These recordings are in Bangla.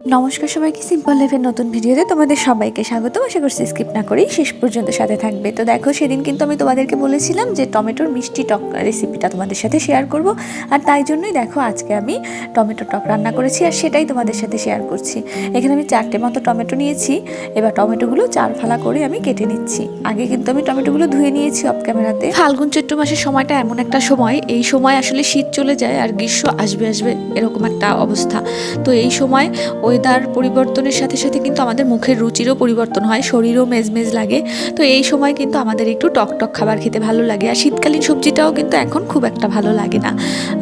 নমস্কার সবাইকে সিম্পল লাইফের নতুন ভিডিওতে তোমাদের সবাইকে স্বাগত আশা করছি স্কিপ না করেই শেষ পর্যন্ত সাথে থাকবে। তো দেখো, সেদিন কিন্তু আমি তোমাদেরকে বলেছিলাম যে টমেটোর মিষ্টি টক রেসিপিটা তোমাদের সাথে শেয়ার করব। আর তাই জন্যই দেখো, আজকে আমি টমেটো টক রান্না করেছি আর সেটাই তোমাদের সাথে শেয়ার করছি। এখানে আমি চারটে মতো টমেটো নিয়েছি। এবার টমেটোগুলো চার ফালা করে আমি কেটে নিচ্ছি। আগে কিন্তু আমি টমেটোগুলো ধুয়ে নিয়েছি অফ ক্যামেরাতে ফাল্গুন চৈত্র মাসের সময়টা এমন একটা সময়। এই সময় আসলে শীত চলে যায় আর গ্রীষ্ম আসবে আসবে এরকম একটা অবস্থা। তো এই সময় ওয়েদার পরিবর্তনের সাথে সাথে কিন্তু আমাদের মুখের রুচিরও পরিবর্তন হয়, শরীরও মেজমেজ লাগে। তো এই সময় কিন্তু আমাদের একটু টক টক খাবার খেতে ভালো লাগে। আর শীতকালীন সবজিটাও কিন্তু এখন খুব একটা ভালো লাগে না।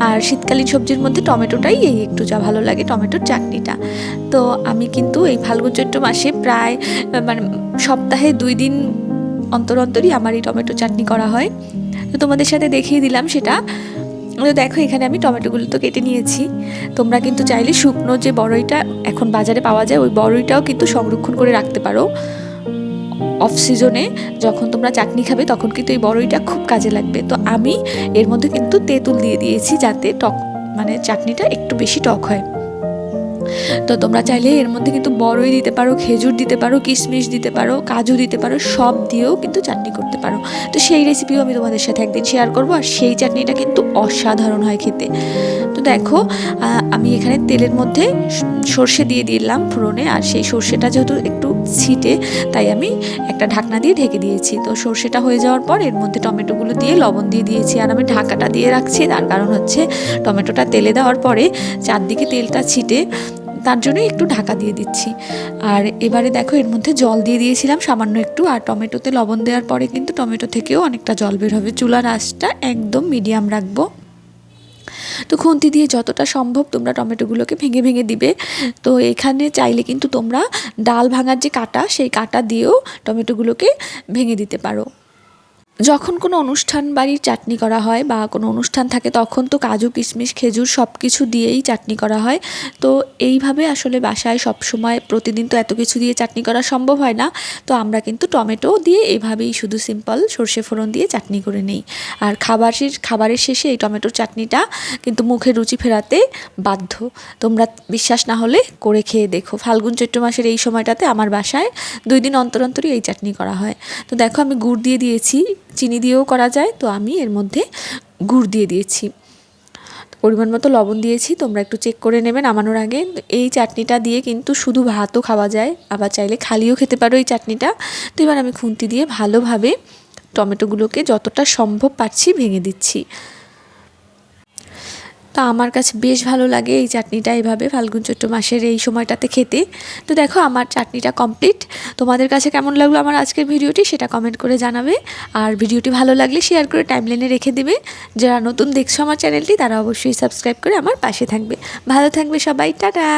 আর শীতকালীন সবজির মধ্যে টমেটোটাই এই একটু যা ভালো লাগে, টমেটোর চাটনিটা। তো আমি কিন্তু এই ফাল্গুন চৈত্র মাসে প্রায় মানে সপ্তাহে দুই দিন অন্তর অন্তরই আমার এই টমেটো চাটনি করা হয়। তো তোমাদের সাথে দেখিয়ে দিলাম সেটা। দেখো, এখানে আমি টমেটোগুলো তো কেটে নিয়েছি। তোমরা কিন্তু চাইলে শুকনো যে বড়ইটা এখন বাজারে পাওয়া যায়, ওই বড়ইটাও কিন্তু সংরক্ষণ করে রাখতে পারো। অফ সিজনে যখন তোমরা চাটনি খাবে, তখন কিন্তু এই বড়ইটা খুব কাজে লাগবে। তো আমি এর মধ্যে কিন্তু তেঁতুল দিয়ে দিয়েছি যাতে টক মানে চাটনিটা একটু বেশি টক হয়। তো তোমরা চাইলে এর মধ্যে কিন্তু বড়ই দিতে পারো, খেজুর দিতে পারো, কিশমিশ দিতে পারো, কাজু দিতে পারো, সব দিয়েও কিন্তু চাটনি করতে পারো। তো সেই রেসিপিও আমি তোমাদের সাথে একদিন শেয়ার করব আর সেই চাটনিটা কিন্তু অসাধারণ হয় খেতে। তো দেখো আমি এখানে তেলের মধ্যে সর্ষে দিয়ে দিলাম ফোড়নে আর সেই সর্ষেটা যেহেতু একটু ছিটে, তাই আমি একটা ঢাকনা দিয়ে ঢেকে দিয়েছি। তো সর্ষেটা হয়ে যাওয়ার পর এর মধ্যে টমেটোগুলো দিয়ে লবণ দিয়ে দিয়েছি আর আমি ঢাকাটা দিয়ে রাখছি। তার কারণ হচ্ছে টমেটোটা তেলে দেওয়ার পরে চারদিকে তেলটা ছিটে তার জন্য একটু ঢাকা দিয়ে দিচ্ছি। আর এবারে দেখো, এর মধ্যে জল দিয়ে দিয়েছিলাম, সামান্য একটু, আর টমেটোতে লবণ দেওয়ার পরে কিন্তু টমেটো থেকেও অনেকটা জল বের হবে। চুলার আঁচটা একদম মিডিয়াম রাখব। তো খুন্তি দিয়ে যতটা সম্ভব তোমরা টমেটোগুলোকে ভেঙে ভেঙে দিবে। তো এখানে চাইলে কিন্তু তোমরা ডাল ভাঙার যে কাটা, সেই কাটা দিয়েও টমেটোগুলোকে ভেঙে দিতে পারো। যখন কোনো অনুষ্ঠান বাড়ির চাটনি করা হয় বা কোনো অনুষ্ঠান থাকে, তখন তো কাজু, কিশমিশ, খেজুর সব কিছু দিয়েই চাটনি করা হয়। তো এইভাবে আসলে বাসায় সব সময় প্রতিদিন তো এত কিছু দিয়ে চাটনি করা সম্ভব হয় না। তো আমরা কিন্তু টমেটো দিয়ে এভাবেই শুধু সিম্পল সর্ষে ফোড়ন দিয়ে চাটনি করে নেই। আর খাবারের খাবারের শেষে এই টমেটোর চাটনিটা কিন্তু মুখে রুচি ফেরাতে বাধ্য। তোমরা বিশ্বাস না হলে করে খেয়ে দেখো। ফাল্গুন, চৈত্র মাসের এই সময়টাতে আমার বাসায় দুই দিন অন্তর অন্তরই এই চাটনি করা হয়। তো দেখো আমি গুড় দিয়ে দিয়েছি। চিনি দিয়েও করা যায়, তো আমি এর মধ্যে গুড় দিয়ে দিয়েছি। পরিমাণ মতো লবণ দিয়েছি, তোমরা একটু চেক করে নেবেন আমানোর আগে। এই চাটনিটা দিয়ে কিন্তু শুধু ভাতও খাওয়া যায়, আবার চাইলে খালিও খেতে পারো এই চাটনিটা। তো এবার আমি খুন্তি দিয়ে ভালোভাবে টমেটোগুলোকে যতটা সম্ভব পারছি ভেঙে দিচ্ছি। তা আমার কাছে বেশ ভালো লাগে এই চাটনিটা এইভাবে ফাল্গুন চৈত্র মাসের এই সময়টাতে খেতে। তো দেখো আমার চাটনিটা কমপ্লিট তোমাদের কাছে কেমন লাগল আমার আজকের ভিডিওটি সেটা কমেন্ট করে জানাবে। আর ভিডিওটি ভালো লাগলে শেয়ার করে টাইমলাইনে রেখে দেবে। যারা নতুন দেখছ আমার চ্যানেলটি তারা অবশ্যই সাবস্ক্রাইব করে আমার পাশে থাকবে। ভালো থাকবে সবাই, টাটা!